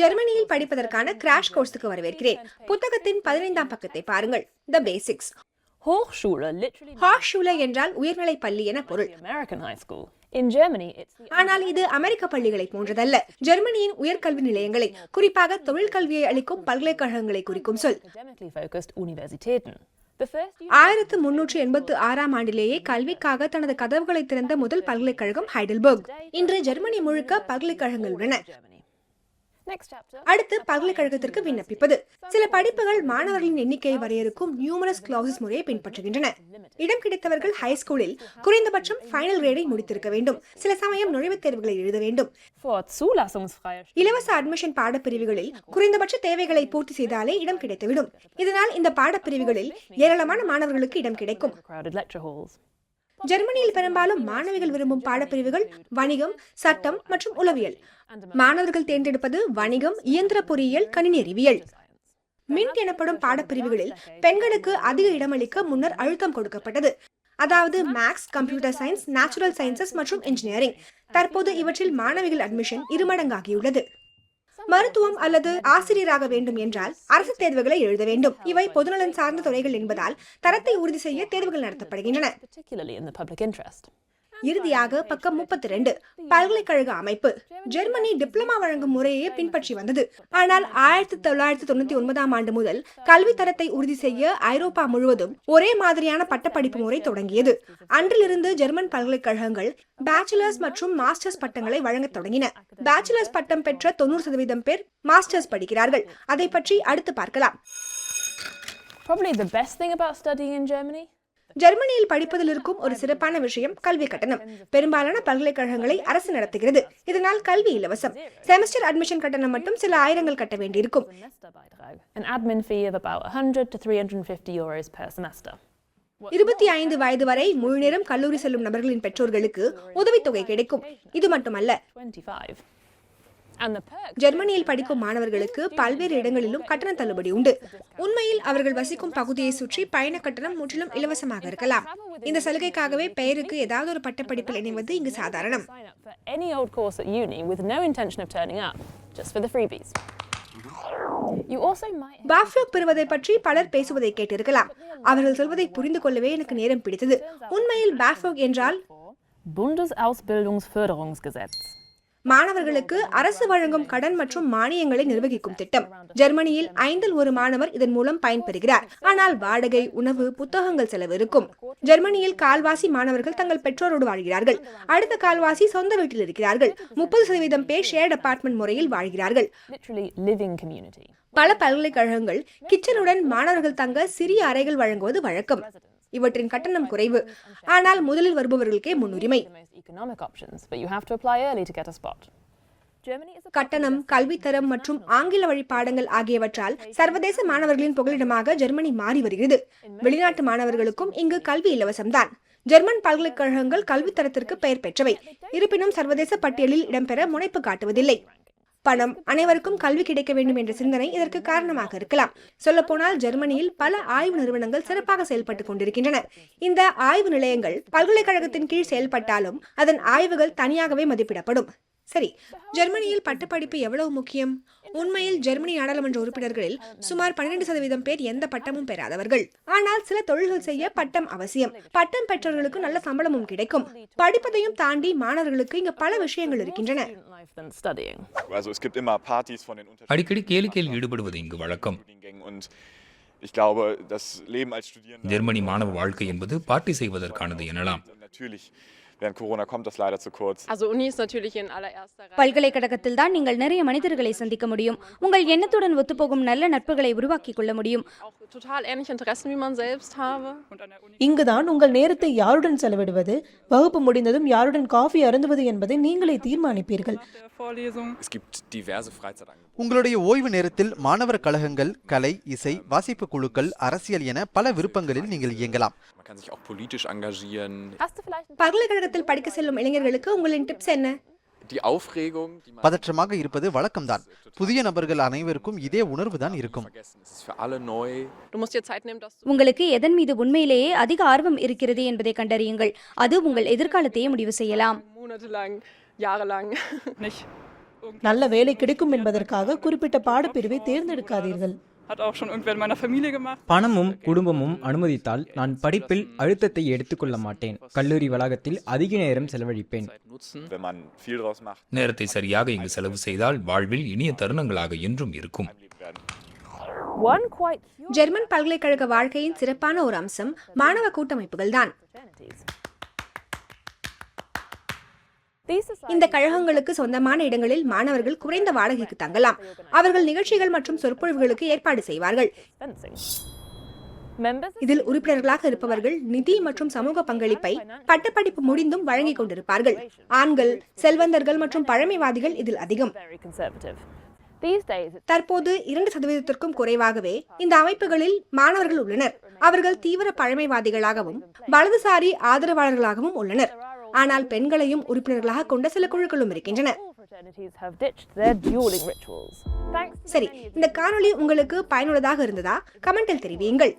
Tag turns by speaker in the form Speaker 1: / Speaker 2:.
Speaker 1: ஜெர்மனியில் படிப்பதற்கான கிராஷ் கோர்ஸுக்கு வரவேற்கிறேன் புத்தகத்தின் பதினைந்தாம் பக்கத்தை பாருங்கள். த பேசிக்ஸ் என்றால் உயர்நிலை பள்ளி என பொருள். ஆனால் இது அமெரிக்க பள்ளிகளை போன்றதல்ல. ஜெர்மனியின் உயர்கல்வி நிலையங்களை குறிப்பாக தொழிற்கல்வியை அளிக்கும் பல்கலைக்கழகங்களை குறிக்கும் சொல். ஆயிரத்து முன்னூற்று எண்பத்து ஆறாம் ஆண்டிலேயே கல்விக்காக தனது கதவுகளை திறந்த முதல் பல்கலைக்கழகம் ஹைடல்பர்க் இன்று ஜெர்மனி முழுக்க பல்கலைக்கழகங்கள் உள்ளன. அடுத்து பல்கலைக்கழகத்திற்கு விண்ணப்பிப்பது. சில படிப்புகள் மாணவர்களின் எண்ணிக்கையை வரையறுக்கும் நியூமரஸ் கிளாசஸ் முறையை பின்பற்றுகின்றன. இடம் கிடைத்தவர்கள் ஹை ஸ்கூலில் குறைந்தபட்சம் ஃபைனல் கிரேடை முடித்திருக்க வேண்டும். சில சமயம் நுழைவுத் தேர்வுகளை எழுத வேண்டும்.
Speaker 2: For zulassungsfreie
Speaker 1: இலவச அட்மிஷன் பாடப்பிரிவுகளில் குறைந்தபட்ச தேவைகளை பூர்த்தி செய்தாலே இடம் கிடைத்துவிடும். இதனால் இந்த பாடப்பிரிவுகளில் ஏராளமான மாணவர்களுக்கு இடம் கிடைக்கும். ஜெர்மனியில் பெரும்பாலும் மாணவிகள் விரும்பும் பாடப்பிரிவுகள் வணிகம் சட்டம் மற்றும் உளவியல். மாணவர்கள் தேர்ந்தெடுப்பது வணிகம் இயந்திர பொறியியல் கணினி அறிவியல். மின்ட் எனப்படும் பாடப்பிரிவுகளில் பெண்களுக்கு அதிக இடமளிக்க முன்னர் அழுத்தம் கொடுக்கப்பட்டது. அதாவது maths computer science natural sciences மற்றும் இன்ஜினியரிங். தற்போது இவற்றில் மாணவிகள் அட்மிஷன் இருமடங்காகியுள்ளது. மருத்துவம் அல்லது ஆசிரியராக வேண்டும் என்றால் அரசு தேர்வுகளை எழுத வேண்டும். இவை பொதுநலன் சார்ந்த துறைகள் என்பதால் தரத்தை உறுதி செய்ய தேர்வுகள் நடத்தப்படுகின்றன. இறுதியாக பக்கம் முப்பத்தி ரெண்டு பல்கலைக்கழக அமைப்பு. ஜெர்மனி டிப்ளமா வழங்கும் முறையை பின்பற்றி வந்தது. ஆனால் ஆயிரத்தி தொள்ளாயிரத்தி தொண்ணூத்தி ஒன்பதாம் ஆண்டு முதல் கல்வி தரத்தை உறுதி செய்ய ஐரோப்பா முழுவதும் ஒரே மாதிரியான பட்டப்படிப்பு முறை தொடங்கியது. அன்றிலிருந்து ஜெர்மன் பல்கலைக்கழகங்கள் பேச்சுலர்ஸ் மற்றும் மாஸ்டர்ஸ் பட்டங்களை வழங்க தொடங்கின. பேச்சுலர்ஸ் பட்டம் பெற்ற தொண்ணூறு சதவீதம் பேர் மாஸ்டர்ஸ் படிக்கிறார்கள். அதை பற்றி அடுத்து பார்க்கலாம்.
Speaker 2: Probably the best thing about studying in Germany
Speaker 1: ஜெர்மனியில் படிப்பதில் இருக்கும் ஒரு சிறப்பான விஷயம் கல்வி கட்டணம். பெரும்பாலான பல்கலைக்கழகங்களை அரசு நடத்துகிறது. இதனால் கல்வி இலவசம். செமஸ்டர் அட்மிஷன் கட்டணம் மட்டும் சில ஆயிரங்கள் கட்ட வேண்டியிருக்கும்.
Speaker 2: Semesterbeitrag. An admin fee of about 100 to 350 euros per semester.
Speaker 1: இருபத்தி ஐந்து வயது வரை முழுநேரம் கல்லூரி செல்லும் நபர்களின் பெற்றோர்களுக்கு உதவித்தொகை கிடைக்கும். இது மட்டுமல்ல. ஜெர்மனியில் படிக்கும் மாணவர்களுக்கு பல்வேறு இடங்களிலும் கட்டண தள்ளுபடி உண்டு. உண்மையில் அவர்கள் வசிக்கும் பகுதியை சுற்றி பயண கட்டணம் முற்றிலும் இலவசமாக இருக்கலாம். இந்த சலுகைக்காகவே பெயருக்கு ஏதாவது ஒரு பட்டப்படிப்பில் இணைவது இங்கு சாதாரணம். பாஃப்லோக் பெறுவதை பற்றி பலர் பேசுவதை கேட்டிருக்கலாம். அவர்கள் சொல்வதை புரிந்து கொள்ளவே எனக்கு நேரம் பிடித்தது. உண்மையில் பாஃப்லோக் என்றால்
Speaker 2: Bundesausbildungsförderungsgesetz.
Speaker 1: மாணவர்களுக்கு அரசு வழங்கும் கடன் மற்றும் மானியங்களை நிர்வகிக்கும் திட்டம். ஜெர்மனியில் ஐந்தில் ஒரு மாணவர் இதன் மூலம் பயன்பெறுகிறார். ஆனால் வாடகை உணவு புத்தகங்கள் செலவு இருக்கும். ஜெர்மனியில் கால்வாசி மாணவர்கள் தங்கள் பெற்றோரோடு வாழ்கிறார்கள். அடுத்த கால்வாசி சொந்த வீட்டில் இருக்கிறார்கள். முப்பது சதவீதம் பேர் ஷேர்ட் அபார்ட்மெண்ட் முறையில் வாழ்கிறார்கள். பல பல்கலைக்கழகங்கள் கிச்சனுடன் மாணவர்கள் தங்க சிறிய அறைகள் வழங்குவது வழக்கம். இவற்றின் கட்டணம் குறைவு. ஆனால் முதலில் வருபவர்களுக்கே முன்னுரிமை. கட்டணம் கல்வித்தரம் மற்றும் ஆங்கில வழி பாடங்கள் ஆகியவற்றால் சர்வதேச மாணவர்களின் புகலிடமாக ஜெர்மனி மாறி வருகிறது. வெளிநாட்டு மாணவர்களுக்கும் இங்கு கல்வி இலவசம்தான். ஜெர்மன் பல்கலைக்கழகங்கள் கல்வித்தரத்திற்கு பெயர் பெற்றவை. இருப்பினும் சர்வதேச பட்டியலில் இடம்பெற முனைப்பு காட்டுவதில்லை. பணம் அனைவருக்கும் கல்வி கிடைக்க வேண்டும் என்ற சிந்தனை இதற்கு காரணமாக இருக்கலாம். சொல்லப்போனால் ஜெர்மனியில் பல ஆய்வு நிறுவனங்கள் சிறப்பாக செயல்பட்டுக் கொண்டிருக்கின்றன. இந்த ஆய்வு நிலையங்கள் பல்கலைக்கழகத்தின் கீழ் செயல்பட்டாலும் அதன் ஆய்வுகள் தனியாகவே மதிப்பிடப்படும். சரி ஜெர்மனியில் பட்டப்படிப்பு எவ்வளவு முக்கியம்? உண்மையில் ஜெர்மனி நாடாளுமன்ற உறுப்பினர்களில் சுமார் பன்னிரண்டு சதவீதம் பேர் எந்த பட்டமும் பெறாதவர்கள். ஆனால் சில தொழில்கள் செய்ய பட்டம் அவசியம். பட்டம் பெற்றவர்களுக்கு நல்ல சம்பளமும் கிடைக்கும். படிப்பதையும் தாண்டி மாணவர்களுக்கு இங்கு பல விஷயங்கள் இருக்கின்றன.
Speaker 3: அடிக்கடி கேளிக்கையில் ஈடுபடுவது இங்கு வழக்கம். ஜெர்மனி மாணவ வாழ்க்கை என்பது பார்ட்டி செய்வதற்கானது எனலாம்.
Speaker 4: Natürlich während Corona kommt das leider zu kurz.
Speaker 5: Also Uni ist natürlich in allererster Reihe.
Speaker 6: பல்கலைக்கழகத்தில் தான் நீங்கள் நிறைய மனிதர்களை சந்திக்க முடியும் உங்கள் எண்ணத்துடன் ஒத்துப்போகும் நல்ல நட்புகளை உருவாக்கிக் கொள்ள முடியும்
Speaker 5: Auch total ähnliche Interessen wie man selbst habe.
Speaker 7: இங்குதான் உங்கள் நேரத்தை யாருடன் செலவிடுவது வகுப்பு முடிந்ததும் யாருடன் காஃபி அருந்துவது என்பதை நீங்களே தீர்மானிப்பீர்கள்
Speaker 4: Es gibt diverse Freizeitangebote.
Speaker 8: உங்களுடைய ஓய்வு நேரத்தில் மாணவர் கழகங்கள் கலை இசை வாசிப்பு குழுக்கள் அரசியல் என பல விருப்பங்களில் நீங்கள் இயங்கலாம்
Speaker 4: Man kann sich auch politisch engagieren.
Speaker 2: Hast
Speaker 1: பல்கலைக்கழகத்தில் படிக்க செல்லும் இளைஞர்களுக்கு உங்களின் டிப்ஸ் என்ன?
Speaker 8: பதற்றமாக இருப்பது வழக்கம்தான். புதிய நபர்கள் அனைவருக்கும் இதே இருக்கும்.
Speaker 5: nehmen, dass du
Speaker 6: உங்களுக்கு எதன் மீது உண்மையிலேயே அதிக ஆர்வம் இருக்கிறது என்பதை கண்டறியுங்கள். அது உங்கள் எதிர்காலத்தையே முடிவு செய்யலாம்.
Speaker 7: நல்ல வேலை கிடைக்கும் என்பதற்காக குறிப்பிட்ட பாடப்பிரிவை தேர்ந்தெடுக்காதீர்கள்.
Speaker 9: Hat auch schon irgendwer in meiner Familie gemacht.
Speaker 10: பணமும் குடும்பமும் அனுமதித்தால் நான் படிப்பில் அழுத்தத்தை எடுத்துக்கொள்ள மாட்டேன் கல்லூரி வளாகத்தில் அதிக நேரம் செலவழிப்பேன்
Speaker 4: Wenn man viel draus macht,
Speaker 3: நேரத்தை சரியாக இங்கு செலவு செய்தால் வாழ்வில் இனிய தருணங்களாக என்றும் இருக்கும்.
Speaker 2: One quite
Speaker 1: ஜெர்மன் பல்கலைக்கழக வாழ்க்கையின் சிறப்பான ஒரு அம்சம் மாணவ கூட்டமைப்புகள் இந்த கழகங்களுக்கு சொந்தமான இடங்களில் மாணவர்கள் குறைந்த வாடகைக்கு தங்கலாம். அவர்கள் நிகழ்ச்சிகள் மற்றும் சொற்பொழிவுகளுக்கு ஏற்பாடு செய்வார்கள். இதில் உறுப்பினர்களாக இருப்பவர்கள் நிதி மற்றும் சமூக பங்களிப்பை பட்டப்படிப்பு முடிந்தும் வழங்கிக் கொண்டிருப்பார்கள். ஆண்கள் செல்வந்தர்கள் மற்றும் பழமைவாதிகள் இதில் அதிகம். தற்போது இரண்டு சதவீதத்திற்கும் குறைவாகவே இந்த அமைப்புகளில் மாணவர்கள் உள்ளனர். அவர்கள் தீவிர பழமைவாதிகளாகவும் வலதுசாரி ஆதரவாளர்களாகவும் உள்ளனர். ஆனால் பெண்களையும் உறுப்பினர்களாக கொண்ட சில குழுக்களும் இருக்கின்றன. சரி இந்த காணொளி உங்களுக்கு பயனுள்ளதாக இருந்ததா? கமெண்டில் தெரிவியுங்கள்.